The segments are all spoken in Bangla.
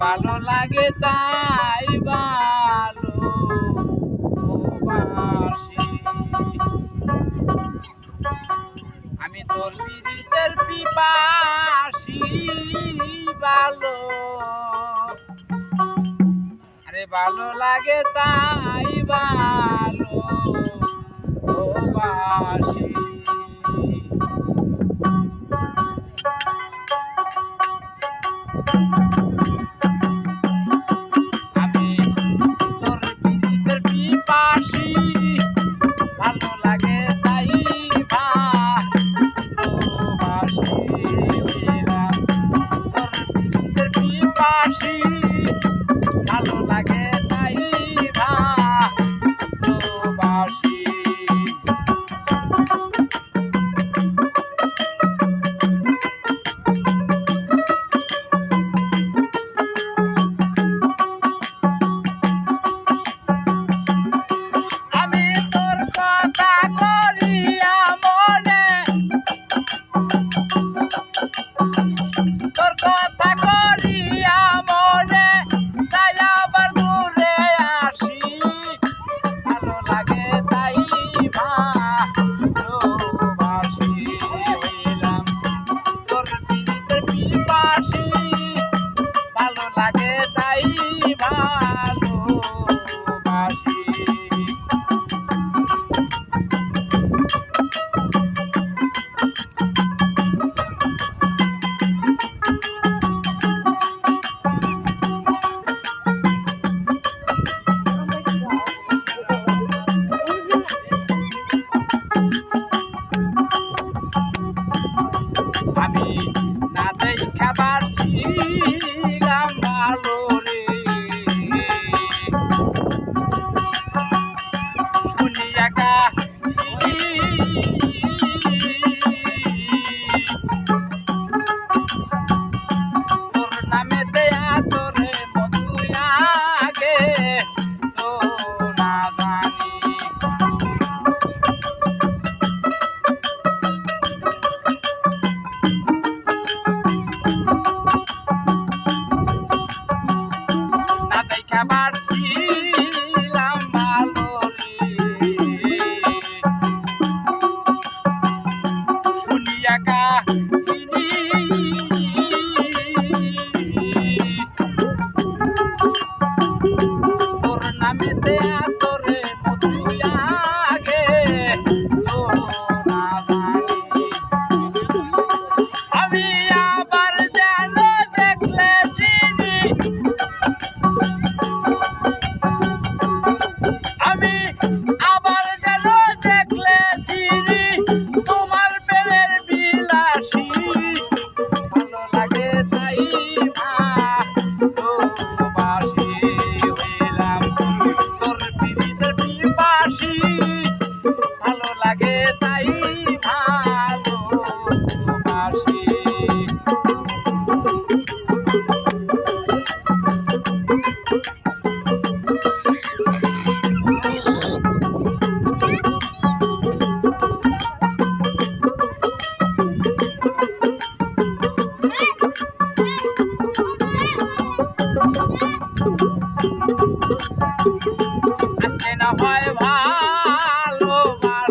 ভালো লাগে তাই ভালো আমি তোর বিদিতের পিপাসি ভালো। আরে ভালো লাগে তাই ভালো ও বাসি লাগে তাই মা partir.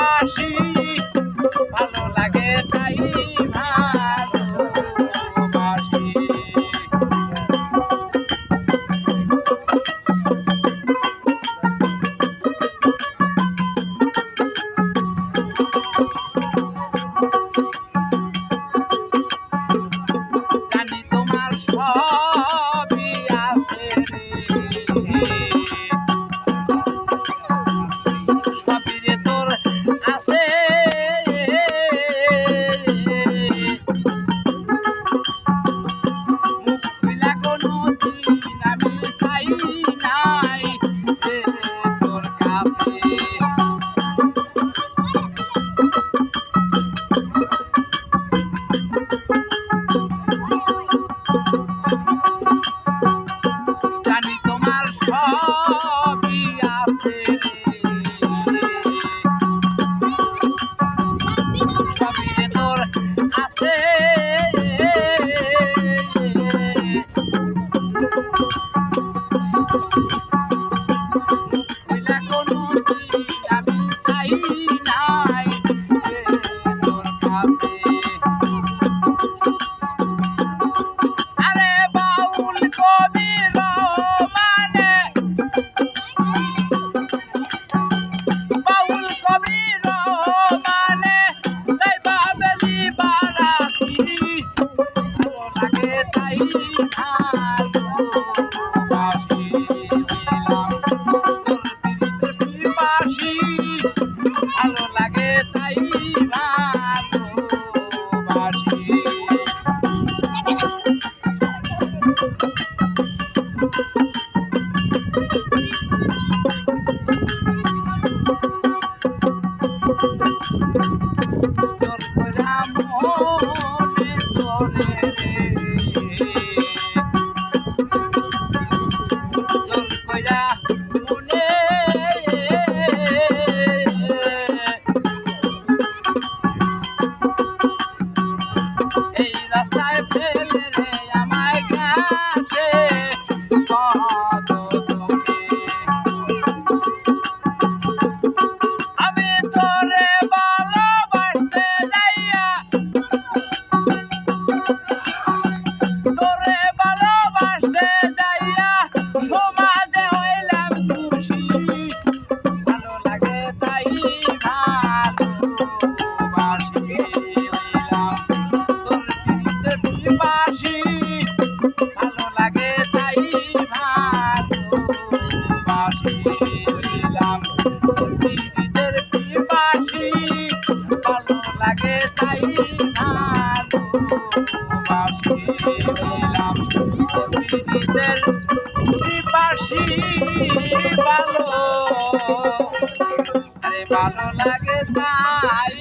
ভালোবাসি ভালো লাগে তাই ভালোবাসি। Thank ভালো আরে ভালো লাগে তাই